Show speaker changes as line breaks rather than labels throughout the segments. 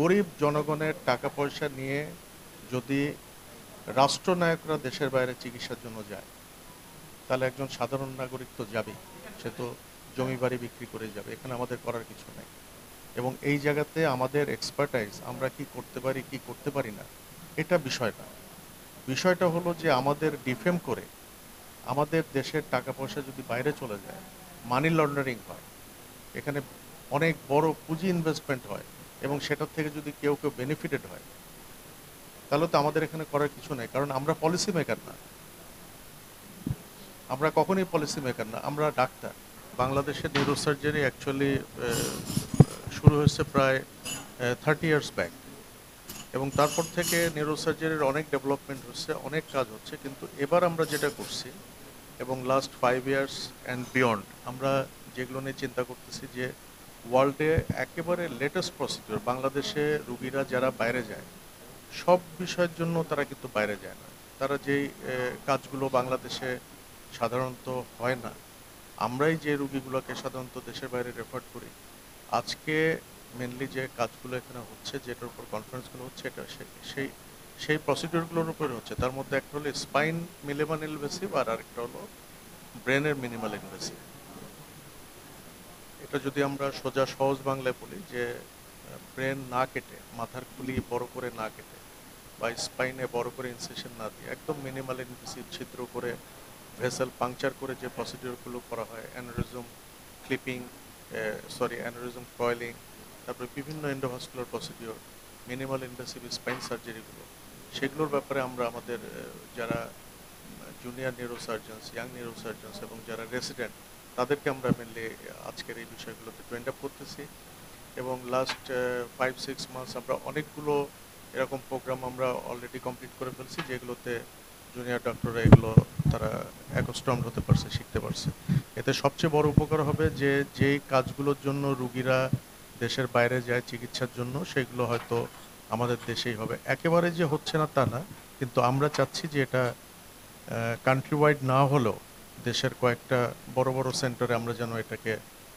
গরিব জনগণের টাকা পয়সা নিয়ে যদি রাষ্ট্রনায়করা দেশের বাইরে চিকিৎসার জন্য যায়, তাহলে একজন সাধারণ নাগরিক তো যাবেই। সে তো জমি বাড়ি বিক্রি করে যাবে, এখানে আমাদের করার কিছু নেই। এবং এই জায়গাতে আমাদের এক্সপার্টাইজ আমরা কি করতে পারি, কি করতে পারি না, এটা বিষয় না। বিষয়টা হলো যে আমাদের ডিফেম করে আমাদের দেশের টাকা পয়সা যদি বাইরে চলে যায় মানি লন্ডারিং হয়, এখানে অনেক বড় পুঁজি ইনভেস্টমেন্ট হয় এবং সেটার থেকে যদি কেউ কেউ বেনিফিটেড হয়, তাহলে তো আমাদের এখানে করার কিছু নেই, কারণ আমরা পলিসি মেকার না। আমরা কখনোই পলিসি মেকার না, আমরা ডাক্তার। বাংলাদেশের নিউরোসার্জারি অ্যাকচুয়ালি শুরু হয়েছে প্রায় থার্টি ইয়ার্স ব্যাক এবং তারপর থেকে নিউরোসার্জারির অনেক ডেভেলপমেন্ট হচ্ছে অনেক কাজ হচ্ছে, কিন্তু এবার আমরা যেটা করছি, এবং last five years and beyond আমরা যেগুলো নিয়ে চিন্তা করতেছি যে ওয়ার্ল্ডে একেবারে লেটেস্ট প্রসিডিওর বাংলাদেশে রুগীরা যারা বাইরে যায়, সব বিষয়ের জন্য তারা কিন্তু বাইরে যায় না। তারা যেই কাজগুলো বাংলাদেশে সাধারণত হয় না। আমরাই যে রুগীগুলোকে সাধারণত দেশের বাইরে রেফার করি, আজকে মেনলি যে কাজগুলো এখানে হচ্ছে, যেটার উপর কনফারেন্সগুলো হচ্ছে, এটা সেই সেই প্রসিডিওরগুলোর উপরে হচ্ছে। তার মধ্যে একটা হলো স্পাইন মিনিমাল ইনভেসিভ আর আরেকটা হলো ব্রেনের মিনিমাল ইনভেসিভ এটা যদি আমরা সোজা সহজ বাংলায় বলি যে ব্রেন না কেটে, মাথার খুলি বড় করে না কেটে বা স্পাইনে বড় করে ইনসেশন না দিয়ে একদম মিনিমাল ইনভেসিভ ছিদ্র করে, ভেসেল পাংচার করে যে প্রসিডিওরগুলো করা হয়, aneurysm clipping sorry, aneurysm coiling, তারপরে বিভিন্ন endovascular procedure minimal invasive spine সার্জারিগুলো সেগুলোর ব্যাপারে আমরা আমাদের যারা জুনিয়র নিউরোসার্জনস ইয়াং নিউরোসার্জনস এবং যারা রেসিডেন্ট তাদেরকে আমরা মেনলি আজকের এই বিষয়গুলোতে ট্রেন্ড আপ করতেছি এবং লাস্ট ফাইভ সিক্স মান্থস আমরা অনেকগুলো এরকম প্রোগ্রাম আমরা অলরেডি কমপ্লিট করে ফেলছি, যেগুলোতে জুনিয়র ডক্টররা এগুলো তারা একস্ট্রম হতে পারছে, শিখতে পারছে। এতে সবচেয়ে বড় উপকার হবে যে, যেই কাজগুলোর জন্য রুগীরা দেশের বাইরে যায় চিকিৎসার জন্য, সেগুলো হয়তো আমাদের দেশেই হবে। একেবারে যে হচ্ছে না তা না, কিন্তু আমরা চাচ্ছি যে এটা কান্ট্রি ওয়াইড না হলেও দেশের কয়েকটা বড় বড় সেন্টারে আমরা যেন এটাকে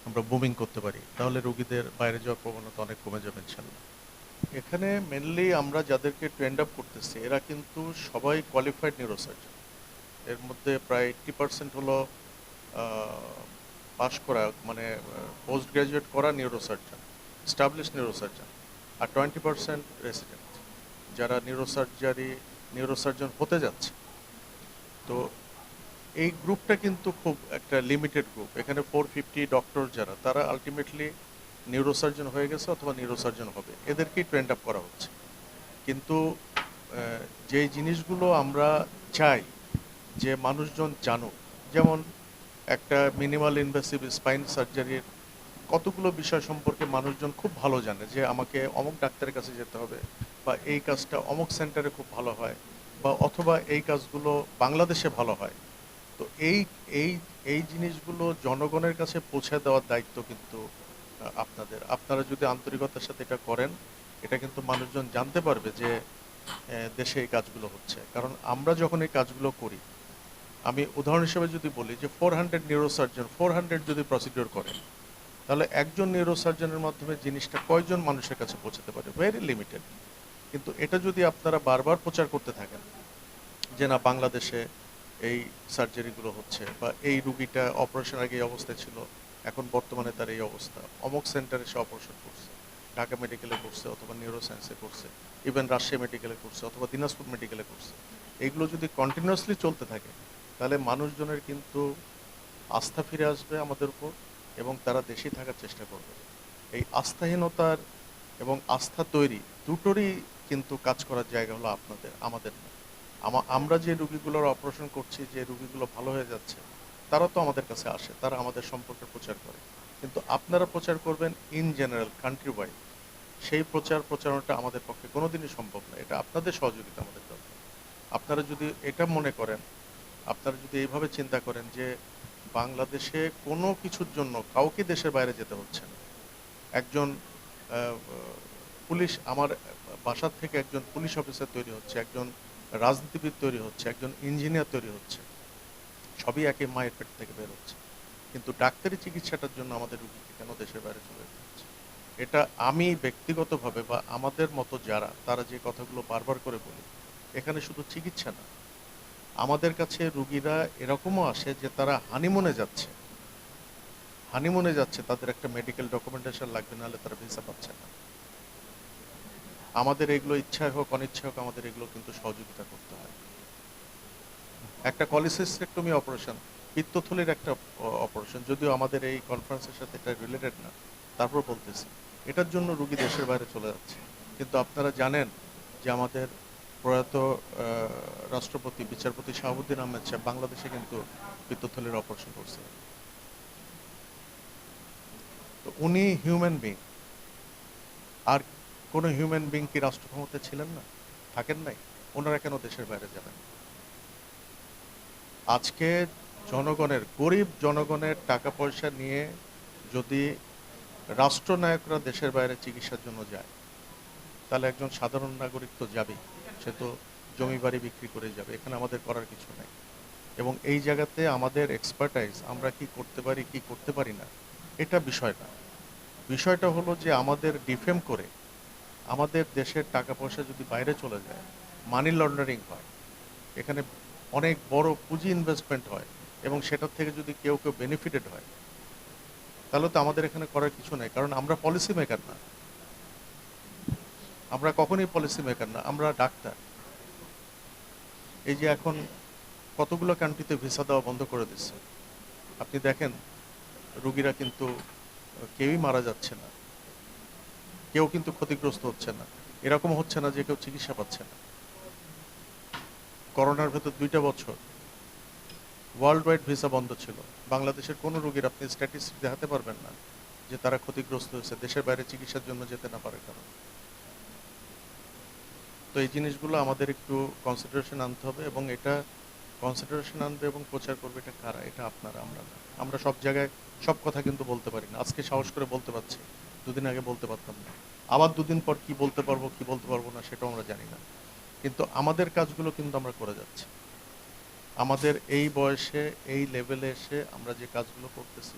আমরা বুমিং করতে পারি, তাহলে রুগীদের বাইরে যাওয়ার প্রবণতা অনেক কমে যাবে ইনশাল্লাহ। এখানে মেনলি আমরা যাদেরকে ট্রেন্ড আপ করতেছি, এরা কিন্তু সবাই কোয়ালিফাইড নিউরোসার্জন এর মধ্যে প্রায় এইট্টি পার্সেন্ট হলো পাশ করা মানে পোস্ট গ্রাজুয়েট করা নিউরোসার্জন স্টাবলিশ নিউরোসার্জন আর টোয়েন্টি পার্সেন্ট রেসিডেন্ট যারা নিউরোসার্জারি নিউরোসার্জন হতে যাচ্ছে। তো এই গ্রুপটা কিন্তু খুব একটা লিমিটেড গ্রুপ এখানে ফোর ফিফটি ডক্টর যারা, তারা আলটিমেটলি নিউরোসার্জন হয়ে গেছে অথবা নিউরোসার্জন হবে। এদেরকেই ট্রেন্ড আপ করা হচ্ছে। কিন্তু যেই জিনিসগুলো আমরা চাই, যে মানুষজন জানুক, যেমন একটা মিনিমাল ইনভেসিভ স্পাইন সার্জারির কতগুলো বিষয় সম্পর্কে মানুষজন খুব ভালো জানে, যে আমাকে অমুক ডাক্তারের কাছে যেতে হবে, বা এই কাজটা অমুক সেন্টারে খুব ভালো হয়, বা অথবা এই কাজগুলো বাংলাদেশে ভালো হয়। তো এই এই এই জিনিসগুলো জনগণের কাছে পৌঁছে দেওয়ার দায়িত্ব কিন্তু আপনাদের। আপনারা যদি আন্তরিকতার সাথে এটা করেন, এটা কিন্তু মানুষজন জানতে পারবে যে দেশে এই কাজগুলো হচ্ছে। কারণ আমরা যখন এই কাজগুলো করি, আমি উদাহরণ হিসেবে যদি বলি যে four hundred neurosurgeon four hundred যদি প্রসিডিওর করেন, তাহলে একজন নিউরোসার্জনের মাধ্যমে জিনিসটা কয়জন মানুষের কাছে পৌঁছাতে পারে? ভেরি লিমিটেড কিন্তু এটা যদি আপনারা বারবার প্রচার করতে থাকেন, যে না বাংলাদেশে এই সার্জারিগুলো হচ্ছে বা এই রুগীটা অপারেশন আগে অবস্থায় ছিল, এখন বর্তমানে তার এই অবস্থা। অমুক সেন্টারে সে অপারেশন করছে, ঢাকা মেডিকেলে করছে অথবা নিউরো সায়েন্সে করছে ইভেন রাজশাহী মেডিকেলে করছে অথবা দিনাজপুর মেডিকেলে করছে। এইগুলো যদি কন্টিনিউয়াসলি চলতে থাকে, তাহলে মানুষজনের কিন্তু আস্থা ফিরে আসবে আমাদের উপর এবং তারা দেশেই থাকার চেষ্টা করবে। এই আস্থাহীনতার এবং আস্থা তৈরি দুটোরই কিন্তু কাজ করার জায়গা হলো আপনাদের, আমাদের না আমরা যে রুগীগুলোর অপারেশন করছি, যে রুগীগুলো ভালো হয়ে যাচ্ছে, তারা তো আমাদের কাছে আসে, তারা আমাদের সম্পর্কে প্রচার করে। কিন্তু আপনারা প্রচার করবেন ইন জেনারেল কান্ট্রি ওয়াইড সেই প্রচার প্রচারণাটা আমাদের পক্ষে কোনোদিনই সম্ভব না, এটা আপনাদের সহযোগিতা আমাদের দরকার। আপনারা যদি এটা মনে করেন, আপনারা যদি এইভাবে চিন্তা করেন যে বাংলাদেশে কোনো কিছুর জন্য কাউকে দেশের বাইরে যেতে হচ্ছে না। একজন পুলিশ, আমার বাসার থেকে একজন পুলিশ অফিসার তৈরি হচ্ছে, একজন রাজনীতিবিদ তৈরি হচ্ছে, একজন ইঞ্জিনিয়ার তৈরি হচ্ছে। সবই একই মায়ের পেট থেকে বের হচ্ছে। কিন্তু ডাক্তারি চিকিৎসাটার জন্য আমাদের রুগীকে কেন দেশের বাইরে চলে যাচ্ছে এটা আমি ব্যক্তিগতভাবে বা আমাদের মতো যারা, তারা যে কথাগুলো বারবার করে বলি, এখানে শুধু চিকিৎসা না। আমাদের কাছে রুগীরা এরকমও আসে যে তারা হানিমুনে যাচ্ছে। হানিমুনে যাচ্ছে, তাদের একটা মেডিকেল ডকুমেন্টেশন লাগবে, নাহলে তারা ভিসা পাচ্ছে না। আমাদের এগুলো ইচ্ছায় হোক, অনিচ্ছায় হোক, আমাদের এগুলো কিন্তু সহযোগিতা করতে হয়। একটা কলিসিস্টেক্টমি অপারেশন, পিত্তথলির একটা অপারেশন, যদিও আমাদের এই কনফারেন্সের সাথে এটা রিলেটেড না, তারপর বলতেছি। এটার জন্য রুগী দেশের বাইরে চলে যাচ্ছে। কিন্তু আপনারা জানেন যে আমাদের প্রয়াত রাষ্ট্রপতি বিচারপতি শাহাবুদ্দিন আহমেদ সাহেব বাংলাদেশে কিন্তু পিত্তথলির অপারেশন করছে। তো উনি হিউম্যান বিং আর কোনো হিউম্যান বিং কি রাষ্ট্র ক্ষমতায় ছিলেন না? থাকেন নাই? ওনারা কেন দেশের বাইরে যাবেন? আজকে জনগণের, গরিব জনগণের টাকা পয়সা নিয়ে যদি রাষ্ট্রনায়করা দেশের বাইরে চিকিৎসার জন্য যায়, তাহলে একজন সাধারণ নাগরিক তো যাবেই। সে তো জমি বাড়ি বিক্রি করে যাবে। এখানে আমাদের করার কিছু নেই। এবং এই জায়গাতে আমাদের এক্সপার্টাইজ আমরা কি করতে পারি, কি করতে পারি না, এটা বিষয় না। বিষয়টা হলো যে আমাদের ডিফেম করে আমাদের দেশের টাকা পয়সা যদি বাইরে চলে যায় মানি লন্ডারিং হয়, এখানে অনেক বড় পুঁজি ইনভেস্টমেন্ট হয় এবং সেটার থেকে যদি কেউ কেউ বেনিফিটেড হয়, তাহলে তো আমাদের এখানে করার কিছু নেই, কারণ আমরা পলিসি মেকার না। আমরা কখনই পলিসি মেকার না, আমরা ডাক্তার। এই যে এখন কতগুলো কান্ট্রিতে ভিসা দেওয়া বন্ধ করে দিচ্ছে। আপনি দেখেন, রুগীরা কিন্তু কেউই মারা যাচ্ছে না। কেউ কিন্তু ক্ষতিগ্রস্ত হচ্ছে না। এরকম হচ্ছে না যে কেউ চিকিৎসা পাচ্ছে না। করোনার ভেতর দুইটা বছর ওয়ার্ল্ড ওয়াইড ভিসা বন্ধ ছিল। বাংলাদেশের কোনো রোগীর আপনি স্ট্যাটিস্টিক দেখাতে পারবেন না যে তারা ক্ষতিগ্রস্ত হয়েছে। দেশের বাইরে চিকিৎসার জন্য যেতে না পারে কারণ তো এই জিনিসগুলো আমাদের একটু কনসিডারেশন আনতে হবে এবং এটা কনসিডারেশন আনবে এবং প্রচার করবে এটা কারা? এটা আপনারা, আমরা না। আমরা সব জায়গায় সব কথা কিন্তু বলতে পারি না। আজকে সাহস করে বলতে পারছি। দুদিন আগে বলতে পারতাম না। আবার দুদিন পর কি বলতে পারব, কি বলতে পারব না, সেটাও আমরা জানি না। কিন্তু আমাদের কাজগুলো কিন্তু আমরা করে যাচ্ছি। আমাদের এই বয়সে, এই লেভেলে এসে আমরা যে কাজগুলো করতেছি,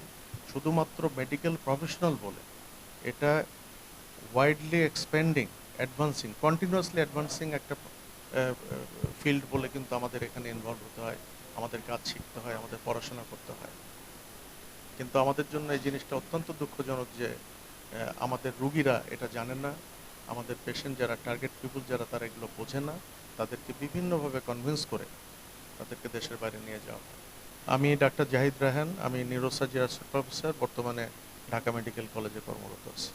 শুধুমাত্র মেডিকেল প্রফেশনাল বলে, এটা widely expanding advancing continuously advancing একটা ফিল্ড বলে কিন্তু আমাদের এখানে ইনভলভ হতে হয়, আমাদের কাজ শিখতে হয়, আমাদের পড়াশোনা করতে হয়। কিন্তু আমাদের জন্য এই জিনিসটা অত্যন্ত দুঃখজনক যে আমাদের রুগীরা এটা জানে না। আমাদের পেশেন্ট যারা টার্গেট পিপুল যারা, তারা এগুলো বোঝে না। তাদেরকে বিভিন্নভাবে কনভিন্স করে তাদেরকে দেশের বাইরে নিয়ে যাওয়া। আমি ডাক্তার জাহিদ রাহান, আমি নিউরোসার্জি প্রফেসর বর্তমানে ঢাকা মেডিকেল কলেজে কর্মরত আছি।